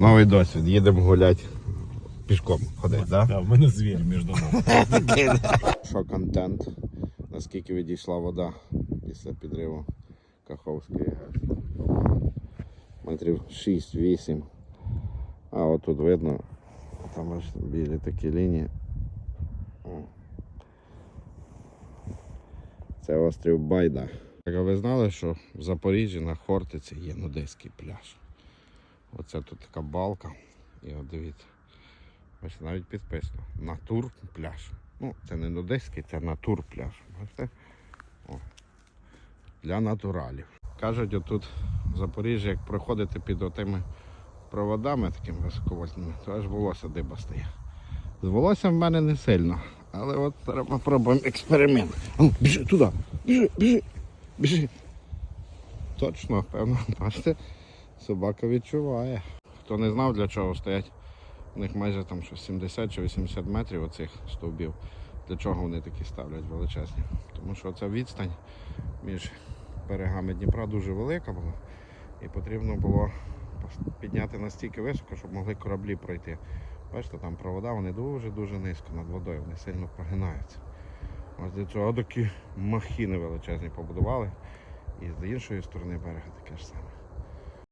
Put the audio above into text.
Новий досвід. Їдемо гуляти пішком ходити, так? Да? Да, в мене звір між нами. Що контент? Наскільки відійшла вода після підриву Каховської ГЕС? Метрів 6-8. А от тут видно, там аж білі такі лінії. Це острів Байда. Так, а ви знали, що в Запоріжжі на Хортиці є нудиський пляж. Оце тут така балка. І от дивіться. Бачите, навіть підписано. Натур пляж. Ну, це не нудиський, це натур пляж. Бачите? О. Для натуралів. Кажуть, отут в Запоріжжі, як проходити під отими проводами такими високовольтними, то аж волосся диба стає. З волоссям в мене не сильно. Але от зараз попробуємо експеримент. А ну, біжи туди, біжи, біжи, біжи. Точно, певно, бачите, собака відчуває. Хто не знав, для чого стоять у них майже там що 70 чи 80 метрів оцих стовбів. Для чого вони такі ставлять величезні? Тому що ця відстань між берегами Дніпра дуже велика була. І потрібно було підняти настільки високо, щоб могли кораблі пройти. Бачите, там провода, вони дуже-дуже низько над водою, вони сильно прогинаються. Ось для цього такі махіни величезні побудували. І з іншої сторони берега таке ж саме.